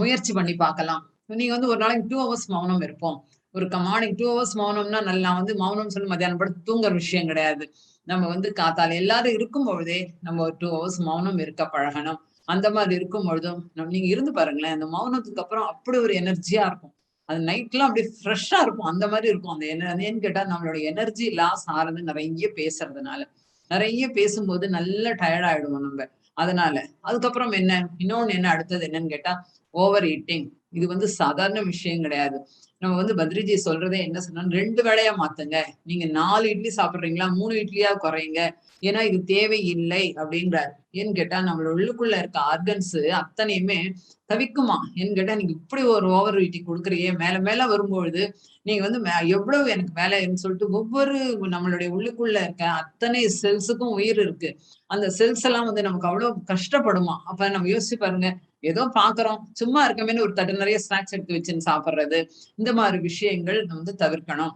முயற்சி பண்ணி பார்க்கலாம். நீங்க வந்து ஒரு நாளைக்கு டூ ஹவர்ஸ் மௌனம் இருப்போம். ஒரு மார்னிங் டூ ஹவர்ஸ் மௌனம்னா நல்லா வந்து மௌனம் சொல்லி மத்தியானம் படுத்து தூங்குற விஷயம் கிடையாது. நம்ம வந்து காத்தால எல்லாரும் இருக்கும் பொழுதே நம்ம ஒரு டூ ஹவர்ஸ் மௌனம் இருக்க பழகணும். அந்த மாதிரி இருக்கும் பொழுதும் நீங்க இருந்து பாருங்களேன் அந்த மௌனத்துக்கு அப்புறம் அப்படி ஒரு எனர்ஜியா இருக்கும். அது நைட்லாம் அப்படியே ஃப்ரெஷ்ஷா இருக்கும். அந்த மாதிரி இருக்கும். அந்த என்ன ஏன்னு கேட்டா நம்மளோட எனர்ஜி லாஸ் ஆறது நிறைய பேசுறதுனால. நிறைய பேசும்போது நல்ல டயர்ட் ஆயிடுவோம் நம்ம. அதனால. அதுக்கப்புறம் என்ன? இன்னொன்னு என்ன? அடுத்தது என்னன்னு கேட்டா ஓவர் ஈட்டிங் இது வந்து சாதாரண விஷயம் கிடையாது. நம்ம வந்து பத்ரிஜி சொல்றதே என்ன சொன்னா ரெண்டு வேளையா மாத்துங்க. நீங்க நாலு இட்லி சாப்பிடுறீங்களா மூணு இட்லியா குறையுங்க ஏன்னா இது தேவையில்லை அப்படின்றார். ஏன்னு கேட்டா நம்மளோட உள்ளுக்குள்ள இருக்க ஆர்கன்ஸ் அத்தனையுமே தவிக்குமா? ஏன்னு கேட்டா நீங்க இப்படி ஒரு ஓவர் வீட்டி கொடுக்குறியே மேல மேல வரும்பொழுது நீங்க வந்து எவ்வளவு எனக்கு வேலைன்னு சொல்லிட்டு ஒவ்வொரு நம்மளுடைய உள்ளுக்குள்ள இருக்க அத்தனை செல்ஸுக்கும் உயிர் இருக்கு. அந்த செல்ஸ் எல்லாம் வந்து நமக்கு அவ்வளவு கஷ்டப்படுமா? அப்ப நம்ம யோசிச்சு பாருங்க ஏதோ பாக்குறோம். சும்மா இருக்கமேனு ஒரு தட்டு நிறைய ஸ்நாக்ஸ் எடுத்து வச்சுன்னு சாப்பிடுறது. இந்த மாதிரி விஷயங்கள் வந்து தவிர்க்கணும்.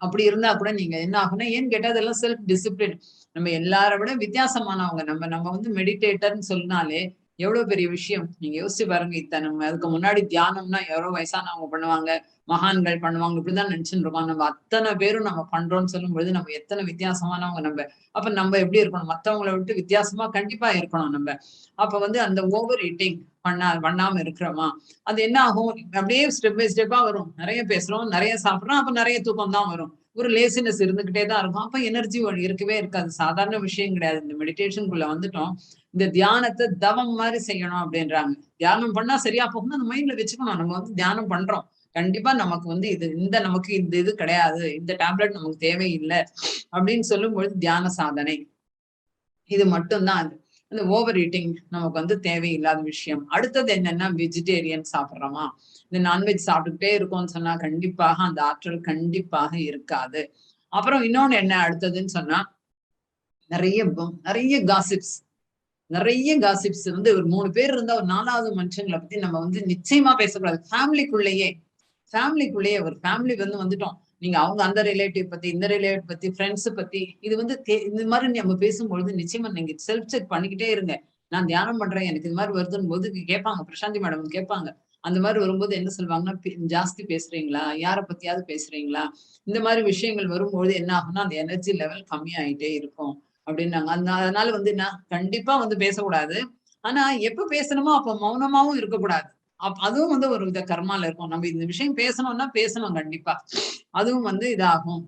அப்படி இருந்தா கூட நீங்க என்ன ஆகும்னா ஏன்னு கேட்டா அதெல்லாம் செல்ஃப் டிசிப்ளின் நம்ம எல்லார விட வித்தியாசமானவங்க. நம்ம நம்ம வந்து மெடிடேட்டர்னு சொன்னாலே எவ்வளவு பெரிய விஷயம். நீங்க யோசிச்சு பாருங்க இத்தனை. அதுக்கு முன்னாடி தியானம்னா எவ்வளவு வயசானவங்க பண்ணுவாங்க. மகான்கள் பண்ணுவாங்க இப்படிதான் நினைச்சுட்டு இருக்கோம் நம்ம அத்தனை பேரும் நம்ம பண்றோம்னு சொல்லும் பொழுது நம்ம எத்தனை வித்தியாசமானவங்க நம்ம. அப்ப நம்ம எப்படி இருக்கணும்? மத்தவங்களை விட்டு வித்தியாசமா கண்டிப்பா இருக்கணும் நம்ம. அப்ப வந்து அந்த ஓவர் ஈட்டிங் பண்ணா பண்ணாம இருக்கிறோமா? அது என்ன ஆகும்? அப்படியே ஸ்டெப் பை ஸ்டெப்பா வரும். நிறைய பேசுறோம் நிறைய சாப்பிடுறோம் அப்ப நிறைய தூக்கம் தான் வரும். ஒரு லேசினஸ் இருந்துகிட்டே தான் இருக்கும். அப்ப எனர்ஜி இருக்கவே இருக்காது. சாதாரண விஷயம் கிடையாது. இந்த மெடிடேஷனுக்குள்ள வந்துட்டோம். இந்த தியானத்தை தவம் மாதிரி செய்யணும் அப்படின்றாங்க. தியானம் பண்ணா சரியா போகணும் அந்த மைண்ட்ல வச்சுக்கணும். நம்ம வந்து தியானம் பண்றோம். கண்டிப்பா நமக்கு வந்து இது இந்த நமக்கு இந்த இது கிடையாது இந்த டேப்லெட் நமக்கு தேவையில்லை அப்படின்னு சொல்லும் பொழுது தியான சாதனை. இது மட்டும்தான் அது. அந்த ஓவர் ஈட்டிங் நமக்கு வந்து தேவையில்லாத விஷயம். அடுத்தது என்னன்னா வெஜிடேரியன் சாப்பிட்றோமா? இந்த நான்வெஜ் சாப்பிட்டுக்கிட்டே இருக்கோம்னு சொன்னா கண்டிப்பாக அந்த ஆற்றல் கண்டிப்பாக இருக்காது. அப்புறம் இன்னொன்னு என்ன அடுத்ததுன்னு சொன்னா நிறைய நிறைய காசிப்ஸ் நிறைய காசிப்ஸ் வந்து ஒரு மூணு பேர் இருந்தா ஒரு நாலாவது மனுஷங்களை பத்தி நம்ம வந்து நிச்சயமா பேசக்கூடாது. ஃபேமிலிக்குள்ளேயே ஃபேமிலிக்குள்ளேயே ஒரு ஃபேமிலி வந்து வந்துட்டோம். நீங்க அவங்க அந்த ரிலேட்டிவ் பத்தி இந்த ரிலேட்டிவ் பத்தி ஃப்ரெண்ட்ஸ் பத்தி இது வந்து இந்த மாதிரி நம்ம பேசும்பொழுது நிச்சயமா நீங்க செல்ஃப் செக் பண்ணிக்கிட்டே இருங்க. நான் தியானம் பண்றேன் எனக்கு இது மாதிரி வருதுன்னு போது கேட்பாங்க. பிரசாந்தி மேடம் கேட்பாங்க. அந்த மாதிரி வரும்போது என்ன சொல்லுவாங்கன்னா ஜாஸ்தி பேசுறீங்களா? யாரை பத்தியாவது பேசுறீங்களா? இந்த மாதிரி விஷயங்கள் வரும்போது என்ன ஆகும்னா அந்த எனர்ஜி லெவல் கம்மி ஆயிட்டே இருக்கும் அப்படின்னாங்க. அந்த அதனால வந்து என்ன கண்டிப்பா வந்து பேசக்கூடாது. ஆனா எப்ப பேசணுமோ அப்ப மௌனமாவும் இருக்கக்கூடாது. அப் அதுவும் வந்து ஒரு வித கர்மால இருக்கும். நம்ம இந்த விஷயம் பேசணும்னா பேசணும் கண்டிப்பா. அதுவும் வந்து இதாகும்.